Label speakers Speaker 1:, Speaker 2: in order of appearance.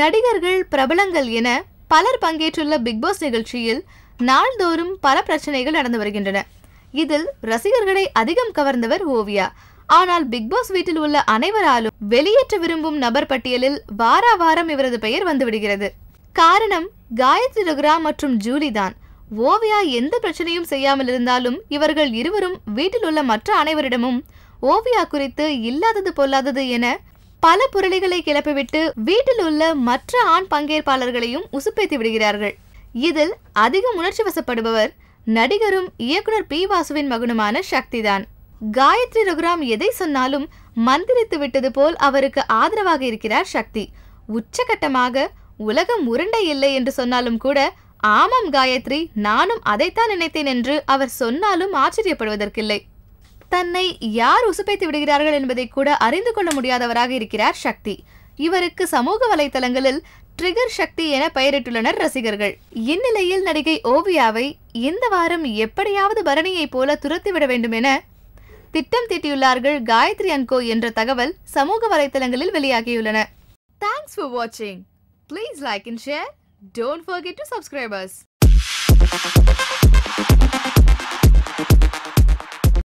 Speaker 1: நடிகர்கள் பிரபலங்கள் என பலர் பங்கேற்றுள்ள பிக்பாஸ் நிகழ்ச்சியில் நாள்தோறும் பல பிரச்சனைகள் நடந்து வருகின்றன. இதில் ரசிகர்களை அதிகம் கவர்ந்தவர் ஓவியா. ஆனால் பிக் பாஸ் வீட்டில் உள்ள அனைவராலும் வெளியேற்ற விரும்பும் நபர் பட்டியலில் வாரா வாரம் இவரது பெயர் வந்துவிடுகிறது. காரணம் காயத்ரி ரகுரா மற்றும் ஜூலி தான். ஓவியா எந்த பிரச்சனையும் செய்யாமல் இருந்தாலும் இவர்கள் இருவரும் வீட்டில் உள்ள மற்ற அனைவரிடமும் ஓவியா குறித்து இல்லாதது பொல்லாதது என பல புரளிகளை கிளப்பிவிட்டு வீட்டில் உள்ள மற்ற ஆண் பங்கேற்பாளர்களையும் உசுப்பேத்தி விடுகிறார்கள். இதில் அதிகம் உணர்ச்சி வசப்படுபவர் நடிகரும் இயக்குனர் பி வாசுவின் மகனுமான சக்திதான். காயத்ரி ரகுராம் எதை சொன்னாலும் மந்திரித்து விட்டது போல் அவருக்கு ஆதரவாக இருக்கிறார் சக்தி. உச்சகட்டமாக உலகம் உருண்டை இல்லை என்று சொன்னாலும் கூட ஆமாம் காயத்ரி நானும் அதைத்தான் நினைத்தேன் என்று அவர் சொன்னாலும் ஆச்சரியப்படுவதற்கில்லை. தன்னை யார் உசுப்பைத்து விடுகிறார்கள் என்பதை கூட அறிந்து கொள்ள முடியாதவராக இருக்கிறார் சக்தி. இவருக்கு சமூக வலைத்தளங்களில் ட்ரிகர் சக்தி என பெயரிட்டுள்ளனர் ரசிகர்கள். இந்நிலையில் நடிகை ஓவியாவை இந்த வாரம் எப்படியாவது பரணியைப் போல துரத்திவிட வேண்டும் என திட்டம் தீட்டியுள்ளார்கள் காயத்ரி அன்கோ என்ற தகவல் சமூக வலைத்தளங்களில் வெளியாகியுள்ளன. தேங்க்ஸ் ஃபார் வாட்சிங் please like and share don't forget to subscribers